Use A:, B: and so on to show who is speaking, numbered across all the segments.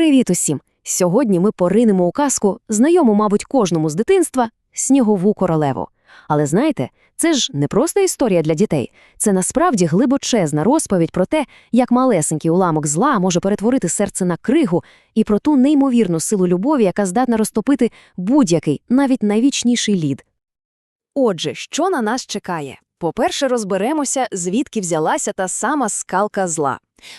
A: Привіт усім! Сьогодні ми поринемо у казку, знайому, мабуть, кожному з дитинства снігову королеву. Але знаєте, це ж не просто історія для дітей, це насправді глибочезна розповідь про те, як малесенький уламок зла може перетворити серце на кригу, і про ту неймовірну силу любові, яка здатна розтопити будь-який, навіть найвічніший лід. Отже, що на нас чекає? По-перше, розберемося, звідки взялася та сама скалка зла.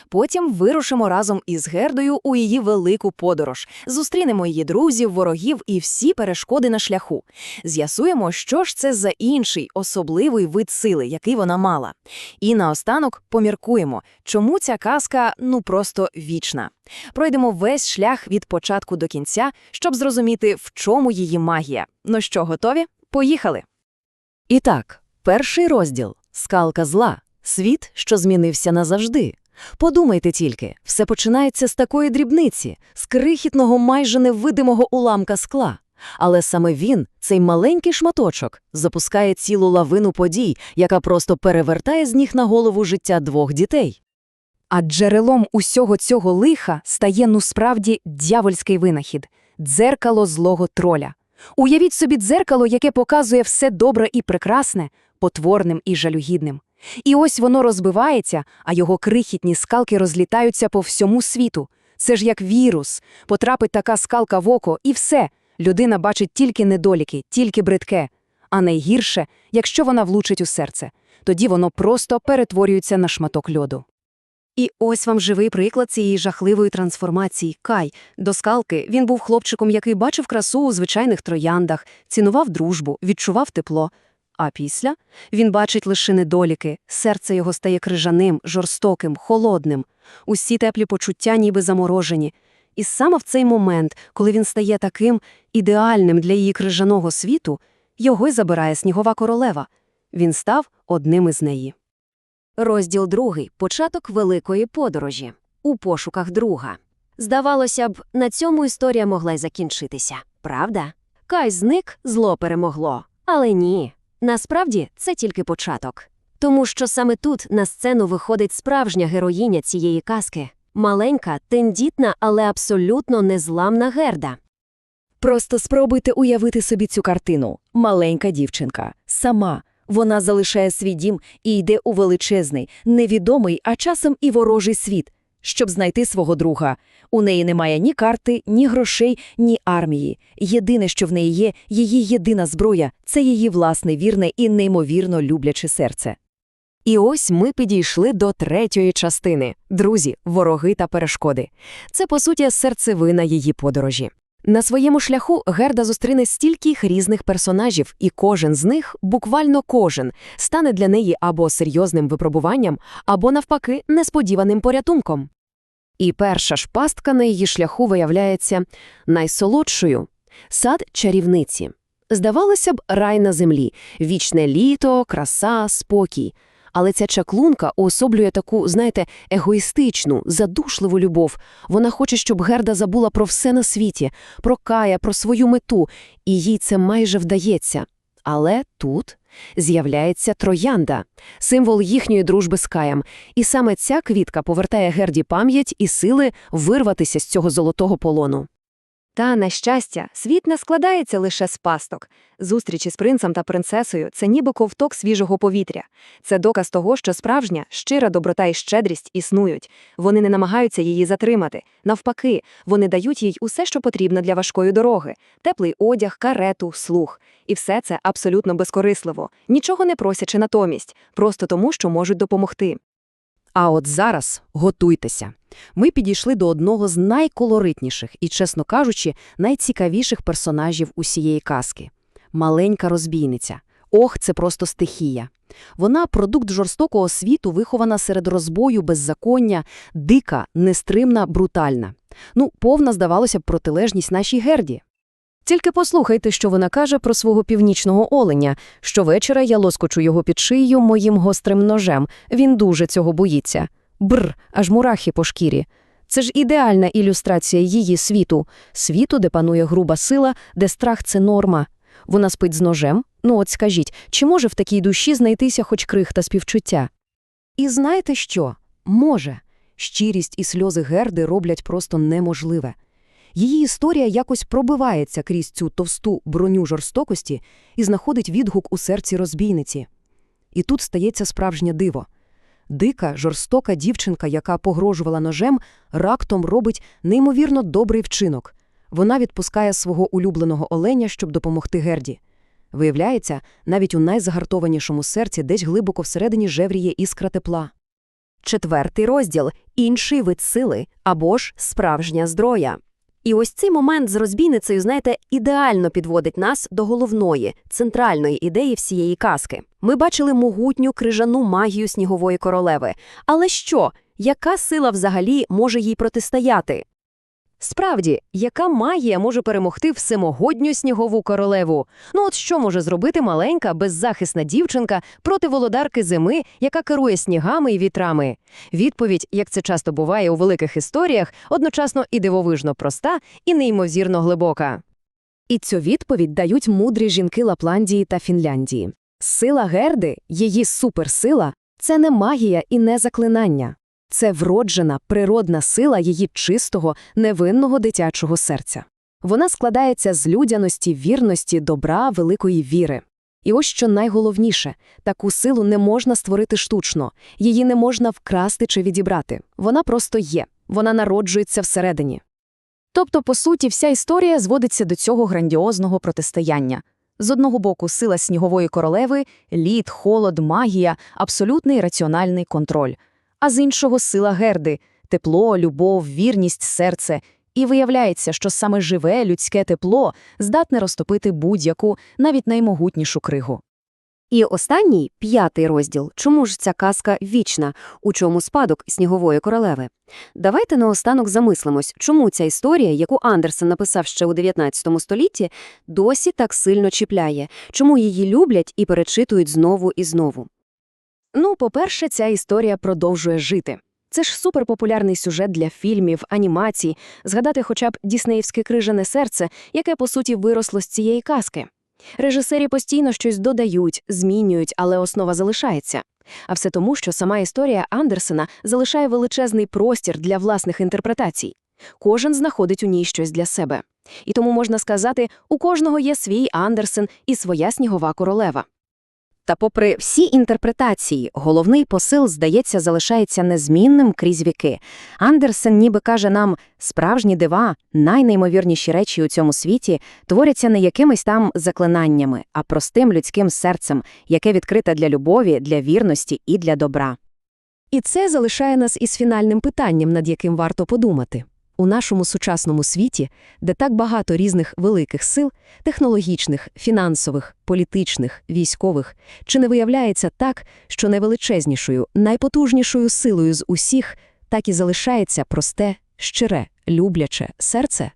A: Потім вирушимо разом із Гердою у її велику подорож, зустрінемо її друзів, ворогів і всі перешкоди на шляху. З'ясуємо, що ж це за інший, особливий вид сили, який вона мала. І наостанок поміркуємо, чому ця казка ну просто вічна. Пройдемо весь шлях від початку до кінця, щоб зрозуміти, в чому її магія. Ну що, готові? Поїхали! І так, перший розділ скалка зла, світ, що змінився назавжди. Подумайте тільки, все починається з такої дрібниці, з крихітного майже невидимого уламка скла. Але саме він, цей маленький шматочок, запускає цілу лавину подій, яка просто перевертає з ніг на голову життя двох дітей.
B: А джерелом усього цього лиха стає ну справді дьявольський винахід дзеркало злого троля. Уявіть собі дзеркало, яке показує все добре і прекрасне, потворним і жалюгідним. І ось воно розбивається, а його крихітні скалки розлітаються по всьому світу. Це ж як вірус. Потрапить така скалка в око, і все. Людина бачить тільки недоліки, тільки бридке. А найгірше, якщо вона влучить у серце, тоді воно просто перетворюється на шматок льоду. І ось вам живий приклад цієї жахливої трансформації. Кай. До скалки він був хлопчиком, який бачив красу у звичайних трояндах, цінував дружбу, відчував тепло. А після він бачить лише недоліки, серце його стає крижаним, жорстоким, холодним, усі теплі почуття ніби заморожені. І саме в цей момент, коли він стає таким ідеальним для її крижаного світу, його й забирає снігова королева. Він став одним із неї.
A: Розділ другий. Початок великої подорожі. У пошуках друга. Здавалося б, на цьому історія могла й закінчитися, правда? Кай зник, зло перемогло. Але ні. Насправді це тільки початок. Тому що саме тут на сцену виходить справжня героїня цієї казки маленька, тендітна, але абсолютно незламна герда.
C: Просто спробуйте уявити собі цю картину. Маленька дівчинка, сама. Вона залишає свій дім і йде у величезний, невідомий, а часом і ворожий світ, щоб знайти свого друга. У неї немає ні карти, ні грошей, ні армії. Єдине, що в неї є, її єдина зброя це її власне вірне і неймовірно любляче серце.
A: І ось ми підійшли до третьої частини друзі, вороги та перешкоди. Це, по суті, серцевина її подорожі. На своєму шляху Герда зустріне стільких різних персонажів, і кожен з них, буквально кожен, стане для неї або серйозним випробуванням, або, навпаки, несподіваним порятунком. І перша ж пастка на її шляху виявляється найсолодшою сад чарівниці. Здавалося б, рай на землі, вічне літо, краса, спокій. Але ця чаклунка уособлює таку, знаєте, егоїстичну, задушливу любов. Вона хоче, щоб Герда забула про все на світі, про Кая, про свою мету, і їй це майже вдається. Але тут з'являється троянда, символ їхньої дружби з Каєм. І саме ця квітка повертає Герді пам'ять і сили вирватися з цього золотого полону.
B: Та, на щастя, світ не складається лише з пасток. Зустрічі з принцем та принцесою це ніби ковток свіжого повітря. Це доказ того, що справжня, щира доброта і щедрість існують. Вони не намагаються її затримати. Навпаки, вони дають їй усе, що потрібно для важкої дороги: теплий одяг, карету, слух. І все це абсолютно безкорисливо, нічого не просячи натомість, просто тому, що можуть допомогти.
A: А от зараз готуйтеся. Ми підійшли до одного з найколоритніших і, чесно кажучи, найцікавіших персонажів усієї казки маленька розбійниця. Ох, це просто стихія. Вона продукт жорстокого світу, вихована серед розбою, беззаконня, дика, нестримна, брутальна. Ну, повна, здавалося б, протилежність нашій герді. Тільки послухайте, що вона каже про свого північного оленя. Щовечора я лоскочу його під шиєю моїм гострим ножем. Він дуже цього боїться. Бр, аж мурахи по шкірі. Це ж ідеальна ілюстрація її світу, світу, де панує груба сила, де страх це норма. Вона спить з ножем. Ну от скажіть, чи може в такій душі знайтися хоч крихта співчуття? І знаєте що? Може.
B: щирість і сльози Герди роблять просто неможливе. Її історія якось пробивається крізь цю товсту броню жорстокості і знаходить відгук у серці розбійниці. І тут стається справжнє диво. Дика, жорстока дівчинка, яка погрожувала ножем, рактом робить неймовірно добрий вчинок. Вона відпускає свого улюбленого оленя, щоб допомогти Герді. Виявляється, навіть у найзагартованішому серці десь глибоко всередині жевріє іскра тепла.
A: Четвертий розділ інший вид сили або ж справжня зброя. І ось цей момент з розбійницею, знаєте, ідеально підводить нас до головної, центральної ідеї всієї казки. Ми бачили могутню крижану магію снігової королеви. Але що? Яка сила взагалі може їй протистояти? Справді, яка магія може перемогти всемогодню снігову королеву? Ну от що може зробити маленька, беззахисна дівчинка проти володарки зими, яка керує снігами і вітрами? Відповідь, як це часто буває у великих історіях, одночасно і дивовижно проста, і неймовірно глибока. І цю відповідь дають мудрі жінки Лапландії та Фінляндії. Сила Герди, її суперсила – це не магія і не заклинання. Це вроджена, природна сила її чистого, невинного дитячого серця. Вона складається з людяності, вірності, добра, великої віри. І ось що найголовніше – таку силу не можна створити штучно, її не можна вкрасти чи відібрати. Вона просто є, вона народжується всередині. Тобто, по суті, вся історія зводиться до цього грандіозного протистояння. З одного боку, сила снігової королеви – лід, холод, магія, абсолютний раціональний контроль – а з іншого сила Герди – тепло, любов, вірність, серце. І виявляється, що саме живе людське тепло здатне розтопити будь-яку, навіть наймогутнішу кригу. І останній, п'ятий розділ. Чому ж ця казка вічна? У чому спадок снігової королеви? Давайте наостанок замислимось, чому ця історія, яку Андерсен написав ще у 19 столітті, досі так сильно чіпляє, чому її люблять і перечитують знову і знову. Ну, по-перше, ця історія продовжує жити. Це ж суперпопулярний сюжет для фільмів, анімацій, згадати хоча б Діснеївське крижане серце, яке, по суті, виросло з цієї казки. Режисері постійно щось додають, змінюють, але основа залишається. А все тому, що сама історія Андерсена залишає величезний простір для власних інтерпретацій. Кожен знаходить у ній щось для себе. І тому можна сказати, у кожного є свій Андерсен і своя снігова королева. Та попри всі інтерпретації, головний посил, здається, залишається незмінним крізь віки. Андерсен ніби каже нам, справжні дива, найнеймовірніші речі у цьому світі творяться не якимись там заклинаннями, а простим людським серцем, яке відкрите для любові, для вірності і для добра. І це залишає нас із фінальним питанням, над яким варто подумати. У нашому сучасному світі, де так багато різних великих сил, технологічних, фінансових, політичних, військових, чи не виявляється так, що найвеличезнішою, найпотужнішою силою з усіх так і залишається просте, щире, любляче серце?